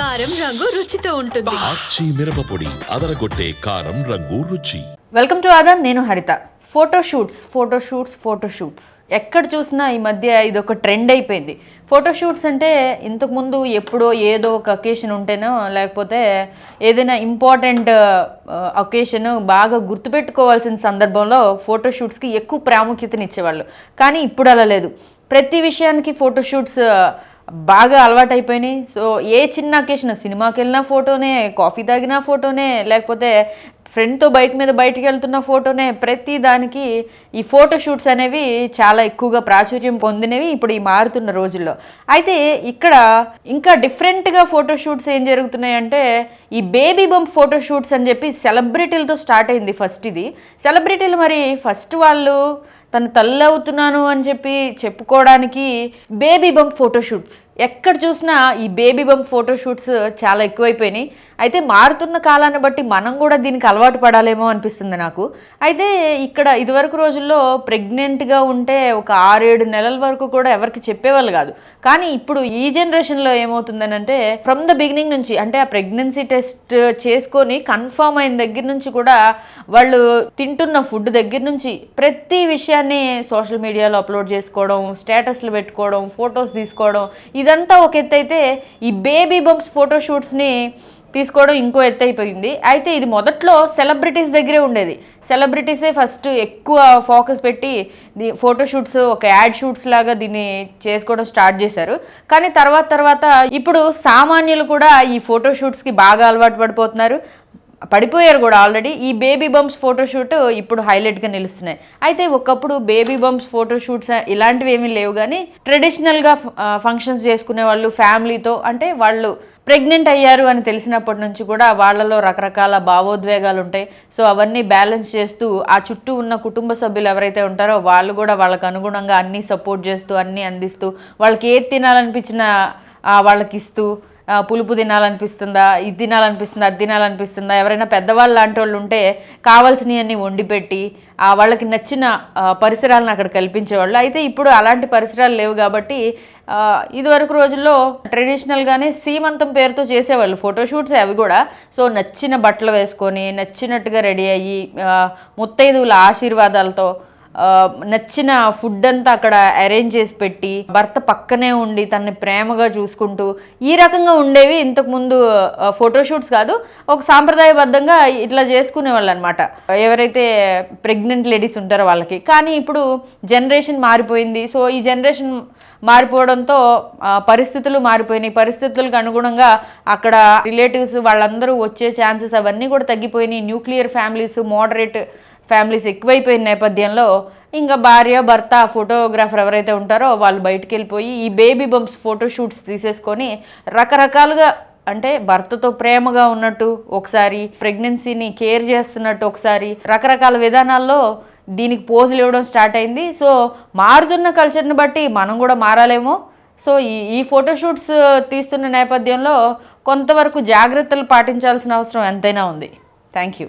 కారం రంగు రుచితో ఉంటుంది. ఆచి మిరపపొడి అదరగొట్టే కారం రంగు రుచి. వెల్కమ్ టు ఆదాన్ నేను Haritha. Photo shoots photo shoots photo shoots ఎక్కడ చూసినా ఈ మధ్య ఇది ఒక ట్రెండ్ అయిపోయింది. ఫోటో షూట్స్ అంటే ఇంతకుముందు ఎప్పుడో ఏదో ఒక అకేషన్ ఉంటేనో లేకపోతే ఏదైనా ఇంపార్టెంట్ అకేషన్ బాగా గుర్తుపెట్టుకోవాల్సిన సందర్భంలో ఫోటో షూట్స్కి ఎక్కువ ప్రాముఖ్యతనిచ్చేవాళ్ళు. కానీ ఇప్పుడు అలా లేదు. ప్రతి విషయానికి ఫోటో షూట్స్ బాగా అలవాటైపోయినాయి. సో ఏ చిన్న అకేషన్ సినిమాకి వెళ్ళిన ఫోటోనే కాఫీ తాగిన ఫోటోనే లేకపోతే ఫ్రెండ్తో బైక్ మీద బయటికి వెళ్తున్న ఫోటోనే ప్రతి దానికి ఈ ఫోటో షూట్స్ అనేవి చాలా ఎక్కువగా ప్రాచుర్యం పొందినవి ఇప్పుడు ఈ మారుతున్న రోజుల్లో. అయితే ఇక్కడ ఇంకా డిఫరెంట్గా ఫోటో షూట్స్ ఏం జరుగుతున్నాయి అంటే ఈ బేబీ బంప్ ఫోటో షూట్స్ అని చెప్పి సెలబ్రిటీలతో స్టార్ట్ అయింది ఫస్ట్ ఇది. సెలబ్రిటీలు మరి ఫస్ట్ వాళ్ళు తను తల్లి అవుతున్నాను అని చెప్పి చెప్పుకోవడానికి బేబీ బంప్ ఫోటోషూట్స్ ఎక్కడ చూసినా ఈ బేబీ బంప్ ఫోటోషూట్స్ చాలా ఎక్కువైపోయినాయి. అయితే మారుతున్న కాలాన్ని బట్టి మనం కూడా దీనికి అలవాటు పడాలేమో అనిపిస్తుంది నాకు. అయితే ఇక్కడ ఇదివరకు రోజుల్లో ప్రెగ్నెంట్గా ఉంటే ఒక ఆరేడు నెలల వరకు కూడా ఎవరికి చెప్పేవాళ్ళు కాదు. కానీ ఇప్పుడు ఈ జనరేషన్లో ఏమవుతుందనంటే ఫ్రమ్ ద బిగినింగ్ నుంచి అంటే ఆ ప్రెగ్నెన్సీ టెస్ట్ చేసుకొని కన్ఫామ్ అయిన దగ్గర నుంచి కూడా వాళ్ళు తింటున్న ఫుడ్ దగ్గర నుంచి ప్రతి విషయాన్ని సోషల్ మీడియాలో అప్లోడ్ చేసుకోవడం స్టేటస్లు పెట్టుకోవడం ఫొటోస్ తీసుకోవడం ఇదంతా ఒక ఎత్తు అయితే ఈ బేబీ బంప్స్ ఫోటోషూట్స్ని తీసుకోవడం ఇంకో ఎత్తు అయిపోయింది. అయితే ఇది మొదట్లో సెలబ్రిటీస్ దగ్గరే ఉండేది. సెలబ్రిటీసే ఫస్ట్ ఎక్కువ ఫోకస్ పెట్టి దీ ఫోటోషూట్స్ ఒక యాడ్ షూట్స్ లాగా దీన్ని చేసుకోవడం స్టార్ట్ చేశారు. కానీ తర్వాత తర్వాత ఇప్పుడు సామాన్యులు కూడా ఈ ఫోటోషూట్స్కి బాగా అలవాటు పడిపోతున్నారు. పడిపోయారు కూడా ఆల్రెడీ. ఈ బేబీ బంప్స్ ఫోటోషూట్ ఇప్పుడు హైలైట్గా నిలుస్తున్నాయి. అయితే ఒకప్పుడు బేబీ బంప్స్ ఫోటోషూట్స్ ఇలాంటివి ఏమీ లేవు కానీ ట్రెడిషనల్గా ఫంక్షన్స్ చేసుకునే వాళ్ళు ఫ్యామిలీతో అంటే వాళ్ళు ప్రెగ్నెంట్ అయ్యారు అని తెలిసినప్పటి నుంచి కూడా వాళ్ళలో రకరకాల భావోద్వేగాలు ఉంటాయి. సో అవన్నీ బ్యాలెన్స్ చేస్తూ ఆ చుట్టూ ఉన్న కుటుంబ సభ్యులు ఎవరైతే ఉంటారో వాళ్ళు కూడా వాళ్ళకు అనుగుణంగా అన్నీ సపోర్ట్ చేస్తూ అన్నీ అందిస్తూ వాళ్ళకి ఏది తినాలనిపించిన వాళ్ళకి ఇస్తూ పులుపు తినాలనిపిస్తుందా ఇది తినాలనిపిస్తుందా అది తినాలనిపిస్తుందా? ఎవరైనా పెద్దవాళ్ళు లాంటి వాళ్ళు ఉంటే కావాల్సినవన్నీ వండిపెట్టి ఆ వాళ్ళకి నచ్చిన పరిసరాలను అక్కడ కల్పించేవాళ్ళు. అయితే ఇప్పుడు అలాంటి పరిసరాలు లేవు కాబట్టి ఇదివరకు రోజుల్లో ట్రెడిషనల్గానే సీమంతం పేరుతో చేసేవాళ్ళు. ఫోటోషూట్స్ అవి కూడా. సో నచ్చిన బట్టలు వేసుకొని నచ్చినట్టుగా రెడీ అయ్యి ముత్తైదువుల ఆశీర్వాదాలతో నచ్చిన ఫుడ్ అంతా అక్కడ అరేంజ్ చేసి పెట్టి భర్త పక్కనే ఉండి తనని ప్రేమగా చూసుకుంటూ ఈ రకంగా ఉండేవి ఇంతకుముందు ఫోటోషూట్స్ కాదు ఒక సాంప్రదాయబద్ధంగా ఇట్లా చేసుకునేవాళ్ళు అనమాట ఎవరైతే ప్రెగ్నెంట్ లేడీస్ ఉంటారో వాళ్ళకి. కానీ ఇప్పుడు జనరేషన్ మారిపోయింది. సో ఈ జనరేషన్ మారిపోవడంతో పరిస్థితులు మారిపోయినాయి. పరిస్థితులకు అనుగుణంగా అక్కడ రిలేటివ్స్ వాళ్ళందరూ వచ్చే ఛాన్సెస్ అవన్నీ కూడా తగ్గిపోయినాయి. న్యూక్లియర్ ఫ్యామిలీస్ మోడరేట్ ఫ్యామిలీస్ ఎక్కువైపోయిన నేపథ్యంలో ఇంకా భార్య భర్త ఫోటోగ్రాఫర్ ఎవరైతే ఉంటారో వాళ్ళు బయటికి వెళ్ళిపోయి ఈ బేబీ బంప్స్ ఫోటోషూట్స్ తీసేసుకొని రకరకాలుగా అంటే భర్తతో ప్రేమగా ఉన్నట్టు ఒకసారి ప్రెగ్నెన్సీని కేర్ చేస్తున్నట్టు ఒకసారి రకరకాల విధానాల్లో దీనికి పోజులు ఇవ్వడం స్టార్ట్ అయింది. సో మారుతున్న కల్చర్ని బట్టి మనం కూడా మారాలేమో. సో ఈ ఈ ఫోటోషూట్స్ తీస్తున్న నేపథ్యంలో కొంతవరకు జాగ్రత్తలు పాటించాల్సిన అవసరం ఎంతైనా ఉంది. Thank you